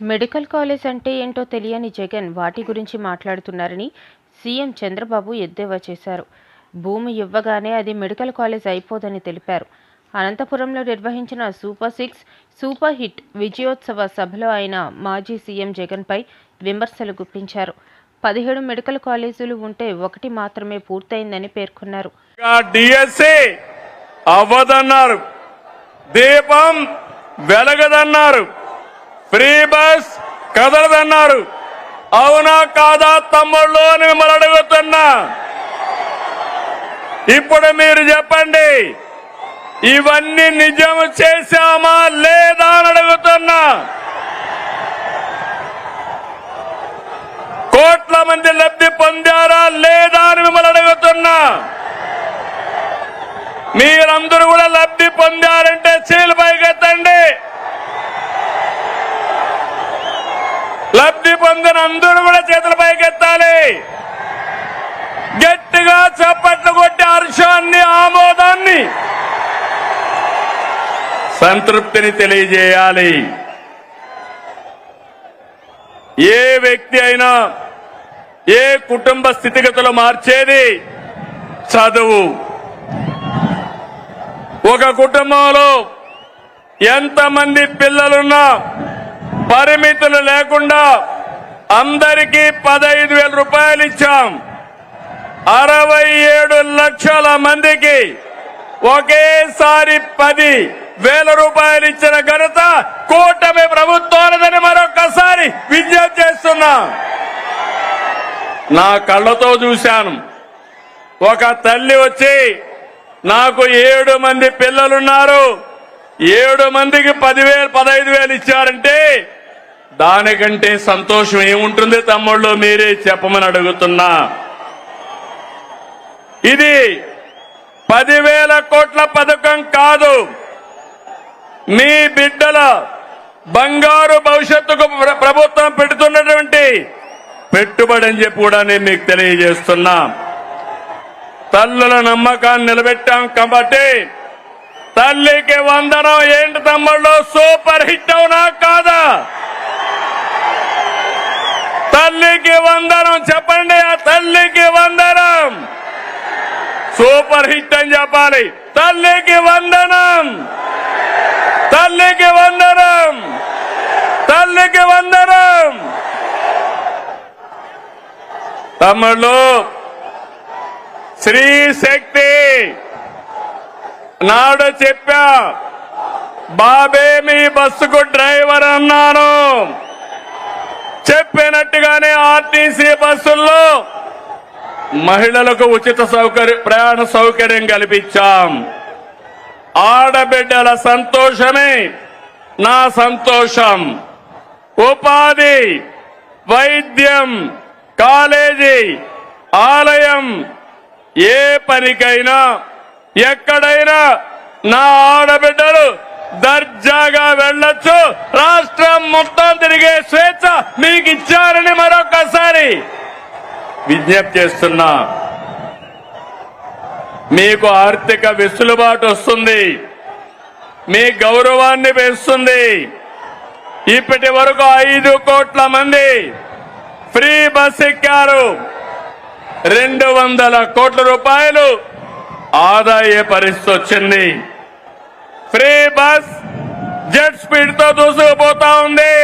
Medical college అంటే ఏంటో తెలియని జగన్ వాటి గురించి మాట్లాడుతున్నారని సీఎం చంద్రబాబు ఎద్దేవా చేశారు. భూమి ఇవ్వగానే అది మెడికల్ కాలేజ్ అయిపోదని తెలిపారు. అనంతపురంలో నిర్వహించిన సూపర్ సిక్స్ సూపర్ హిట్ విజయోత్సవ సభలో ఆయన మాజీ సీఎం జగన్పై విమర్శలు గుప్పించారు. పదిహేడు మెడికల్ కాలేజీలు ఉంటే ఒకటి మాత్రమే పూర్తయిందని పేర్కొన్నారు. అవ్వదన్నారు. దీపం వెలగదన్నారు. Free bus కదలదన్నారు. అవునా కాదా తమ్ముళ్ళు అని మిమ్మల్ని అడుగుతున్నా. ఇప్పుడు మీరు చెప్పండి ఇవన్నీ నిజం చేశామా లేదా అని అడుగుతున్నా. కోట్ల మంది లబ్ధి పొందారా లేదా అని మిమ్మల్ని అడుగుతున్నా. మీరందరూ కూడా లబ్ధి పొందారంటే చీలు పైకెత్తండి. లబ్ధి పొందిన అందరూ కూడా చేతుల పైకెత్తాలి. గట్టిగా చప్పట్లు కొట్టి హర్షాన్ని ఆమోదాన్ని సంతృప్తిని తెలియజేయాలి. ఏ వ్యక్తి అయినా ఏ కుటుంబ స్థితిగతులు మార్చేది చదువు. ఒక కుటుంబంలో ఎంతమంది పిల్లలున్నా పరిమితులు లేకుండా అందరికీ పదహైదు వేల రూపాయలు ఇచ్చాం. అరవై ఏడు లక్షల మందికి ఒకేసారి పది వేల రూపాయలు ఇచ్చిన ఘనత కూటమి ప్రభుత్వాలదని మరొకసారి విజ్ఞప్తి చేస్తున్నా. నా కళ్ళతో చూశాను. ఒక తల్లి వచ్చి నాకు ఏడు మంది పిల్లలున్నారు. ఏడు మందికి పదివేలు పదహైదు వేలు ఇచ్చారంటే దానికంటే సంతోషం ఏముంటుంది తమ్ముళ్ళు? మీరే చెప్పమని అడుగుతున్నా. ఇది పదివేల కోట్ల పథకం కాదు. మీ బిడ్డల బంగారు భవిష్యత్తుకు ప్రభుత్వం పెడుతున్నటువంటి పెట్టుబడి అని చెప్పి కూడా నేను మీకు తెలియజేస్తున్నా. తల్లుల నమ్మకాన్ని నిలబెట్టాం కాబట్టి తల్లికి వందనం ఏంటి తమ్ముళ్ళు? సూపర్ హిట్ అవునా కాదా? తల్లికి వందనం చెప్పండి ఆ తల్లికి వందనం. సూపర్ హిట్ అని చెప్పాలి. తల్లికి వందనం. తల్లికి వందనం. తల్లికి వందనం. తమ్ముళ్ళు శ్రీ శక్తి. నాడు చెప్పా బాబే మీ బస్సుకు డ్రైవర్ అన్నాను. చెప్పినట్టుగానే ఆర్టీసీ బస్సుల్లో మహిళలకు ఉచిత సౌకర్య ప్రయాణ సౌకర్యం కల్పించాం. ఆడబిడ్డల సంతోషమే నా సంతోషం. ఉపాధి వైద్యం కాలేజీ ఆలయం ఏ పనికైనా ఎక్కడైనా నా ఆడబిడ్డలు దర్జాగా వెళ్ళొచ్చు. రాష్ట్రం మొత్తం తిరిగే స్వేచ్ఛ మీకు ఇచ్చారని మరొకసారి విజ్ఞప్తి చేస్తున్నా. మీకు ఆర్థిక వెసులుబాటు వస్తుంది. మీ గౌరవాన్ని పెంచుతుంది. ఇప్పటి వరకు ఐదు కోట్ల మంది ఫ్రీ బస్ ఎక్కారు. రెండు వందల కోట్ల రూపాయలు ఆదాయ పరిస్థితి వచ్చింది. ఫ్రీ బస్ జెట్ స్పీడ్తో దూసుకుపోతా ఉంది.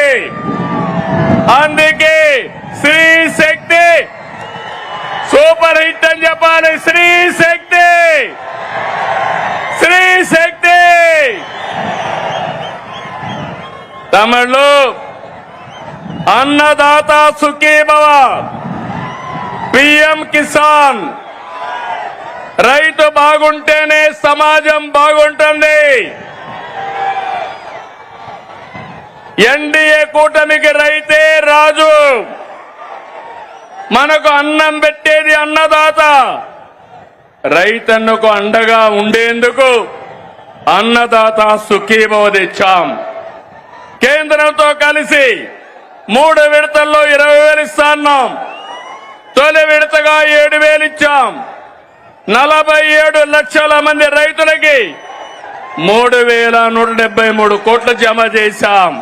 అందుకే శ్రీ శక్తి సూపర్ హిట్ అని చెప్పాలి. శ్రీ శక్తి! శ్రీ శక్తి! తమిళ్ళు అన్నదాత సుఖీభవ పిఎం కిసాన్. రైతు బాగుంటేనే సమాజం బాగుంటుంది. ఎన్డీఏ కూటమికి రైతే రాజు. మనకు అన్నం పెట్టేది అన్నదాత. రైతన్నకు అండగా ఉండేందుకు అన్నదాత సుఖీభవ తెచ్చాం కేంద్రంతో కలిసి మూడు విడతల్లో ఇరవై వేలు ఇస్తాన్నాం. తొలి విడతగా ఏడు వేలు ఇచ్చాం. నలభై ఏడు లక్షల మంది రైతులకి మూడు వేల నూట డెబ్బై మూడు కోట్లు జమ చేశాం.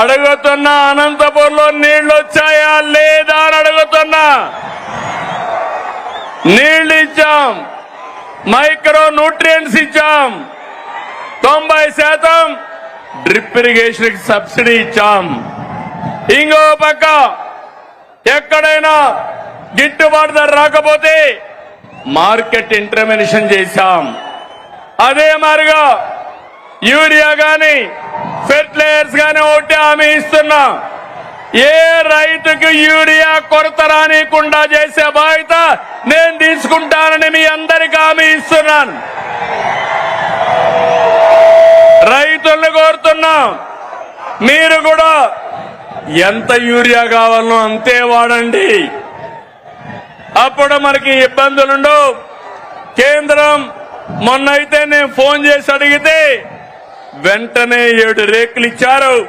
అడుగుతున్నా అనంతపూర్లో నీళ్ళు వచ్చాయా లేదా అని అడుగుతున్నా. నీళ్ళు ఇచ్చాం. మైక్రో న్యూట్రియంట్స్ ఇచ్చాం. తొంభై శాతం డ్రిప్ ఇరిగేషన్ సబ్సిడీ ఇచ్చాం. ఇంకో పక్క ఎక్కడైనా గిట్టుబాటు ధర రాకపోతే మార్కెట్ ఇంటర్వెన్షన్ చేశాం. అదే మాదిరిగా యూరియా గాని ఫెర్టిలైజర్స్ గాని ఒకటి హామీ ఇస్తున్నా. ఏ రైతుకు యూరియా కొరత రానికుండా చేసే బాధ్యత నేను తీసుకుంటానని మీ అందరికీ హామీ ఇస్తున్నాను. రైతుల్ని కోరుతున్నా. మీరు కూడా ఎంత యూరియా కావాలనో అంతే వాడండి. అప్పుడు మనకి ఇబ్బందులుండవు. కేంద్రం మొన్న అయితే నేను ఫోన్ చేసి అడిగితే వెంటనే ఏడు రేకులు ఇచ్చారు.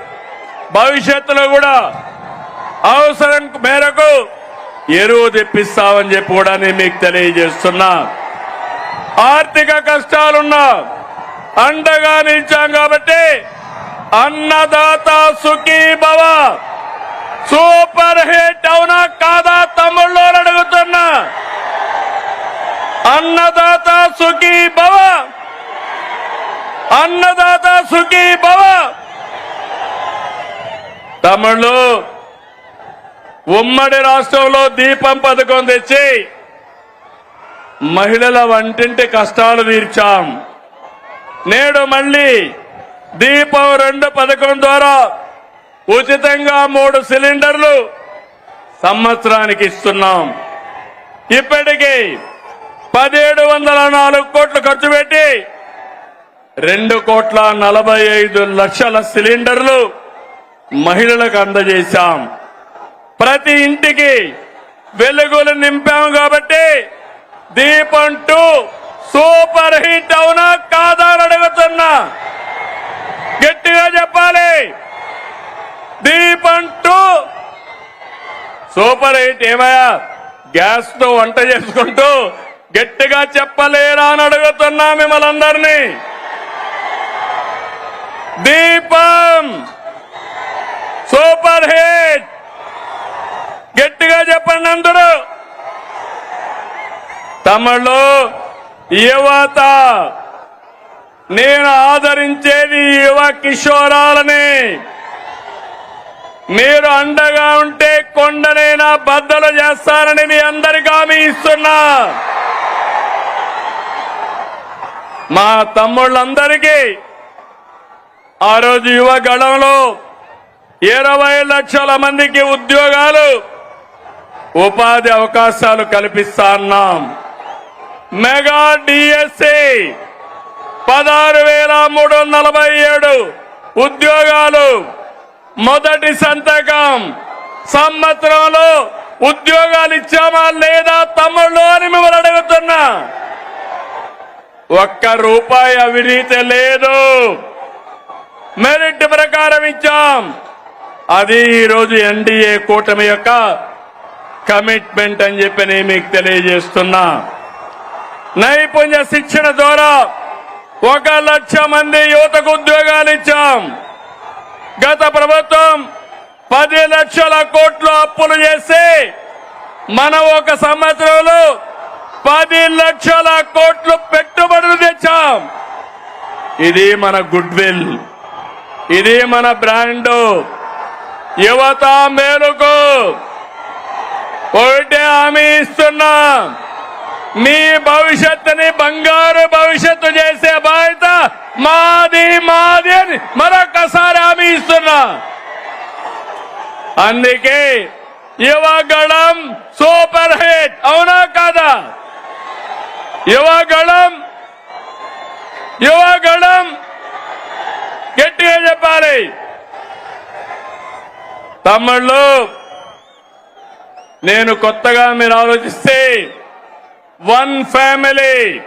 భవిష్యత్తులో కూడా అవసరం మేరకు ఎరువు తెప్పిస్తామని చెప్పి కూడా నేను మీకు తెలియజేస్తున్నా. ఆర్థిక కష్టాలున్నా అండగా నిలిచాం కాబట్టి అన్నదాత సుఖీ భవ. సూపర్ హిట్ అవునా కాదా తమ్ముళ్ళు అడుగుతున్నా. అన్నదాత సుఖీ భవ. అన్నదాత సుఖీ భవ. తమిళ్ళు ఉమ్మడి రాష్ట్రంలో దీపం పథకం తెచ్చి మహిళల వంటింటి కష్టాలు తీర్చాం. నేడు మళ్ళీ దీపం రెండు పథకం ద్వారా ఉచితంగా మూడు సిలిండర్లు సంవత్సరానికి ఇస్తున్నాం. ఇప్పటికీ పదిహేడు వందల నాలుగు కోట్లు ఖర్చు పెట్టి రెండు కోట్ల నలభై ఐదు లక్షల సిలిండర్లు మహిళలకు అందజేశాం. ప్రతి ఇంటికి వెలుగులు నింపాం కాబట్టి దీపం టూ సూపర్ హిట్ అవునా కాదా అని అడుగుతున్నా. గట్టిగా చెప్పాలి. దీపం టూ. సూపర్ హిట్ ఏమయ్యా? గ్యాస్తో వంట చేసుకుంటూ గట్టిగా చెప్పలేరా అని అడుగుతున్నా మిమ్మల్ని అందరినీ. దీపం. Super hit. గట్టిగా చెప్పండి అందరూ. తమిళ్ళు యువత నేను ఆదరించేది యువ కిషోరాలని. మీరు అండగా ఉంటే కొండనైనా బద్దలు చేస్తానని మీ అందరికీ హామీ ఇస్తున్నా. మా తమ్ముళ్ళందరికీ ఆ రోజు యువ గళంలో ఇరవై లక్షల మందికి ఉద్యోగాలు ఉపాధి అవకాశాలు కల్పిస్తా అన్నాం. మెగా డిఎస్సీ పదహారు వేల మూడు వందల నలభై ఏడు ఉద్యోగాలు మొదటి సంతకం. సంవత్సరంలో ఉద్యోగాలు ఇచ్చామా లేదా తమ్ముళ్ళు అని మిమ్మల్ని అడుగుతున్నా. ఒక్క రూపాయి అవినీతి లేదు. మెరిట్ ప్రకారం ఇచ్చాం. అది ఈరోజు ఎన్డీఏ కూటమి యొక్క కమిట్మెంట్ అని చెప్పి నేను మీకు తెలియజేస్తున్నా. నైపుణ్య శిక్షణ ద్వారా ఒక లక్ష మంది యువతకు ఉద్యోగాలు ఇచ్చాం. గత ప్రభుత్వం పది లక్షల కోట్లు అప్పులు చేసి మనం ఒక సంవత్సరంలో పది లక్షల కోట్లు పెట్టుబడులు తెచ్చాం. ఇది మన గుడ్ విల్ ఇది మన బ్రాండ్. యువత మేలుకు ఒకటే హామీ ఇస్తున్నాం. మీ భవిష్యత్తుని బంగారు భవిష్యత్తు చేసే బాధ్యత మాది మాది అని మరొకసారి హామీ ఇస్తున్నా. అందుకే యువగళం సూపర్ హిట్ అవునా కాదా? యువగళం యువగళం గట్టిగా చెప్పాలి. తమ్ముళ్ళు నేను కొత్తగా మీరు ఆలోచిస్తే వన్ ఫ్యామిలీ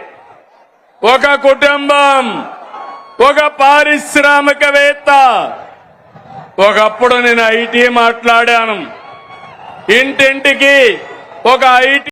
ఒక కుటుంబం ఒక పారిశ్రామికవేత్త. ఒకప్పుడు నేను ఐటీ మాట్లాడాను. ఇంటింటికి ఒక ఐటీ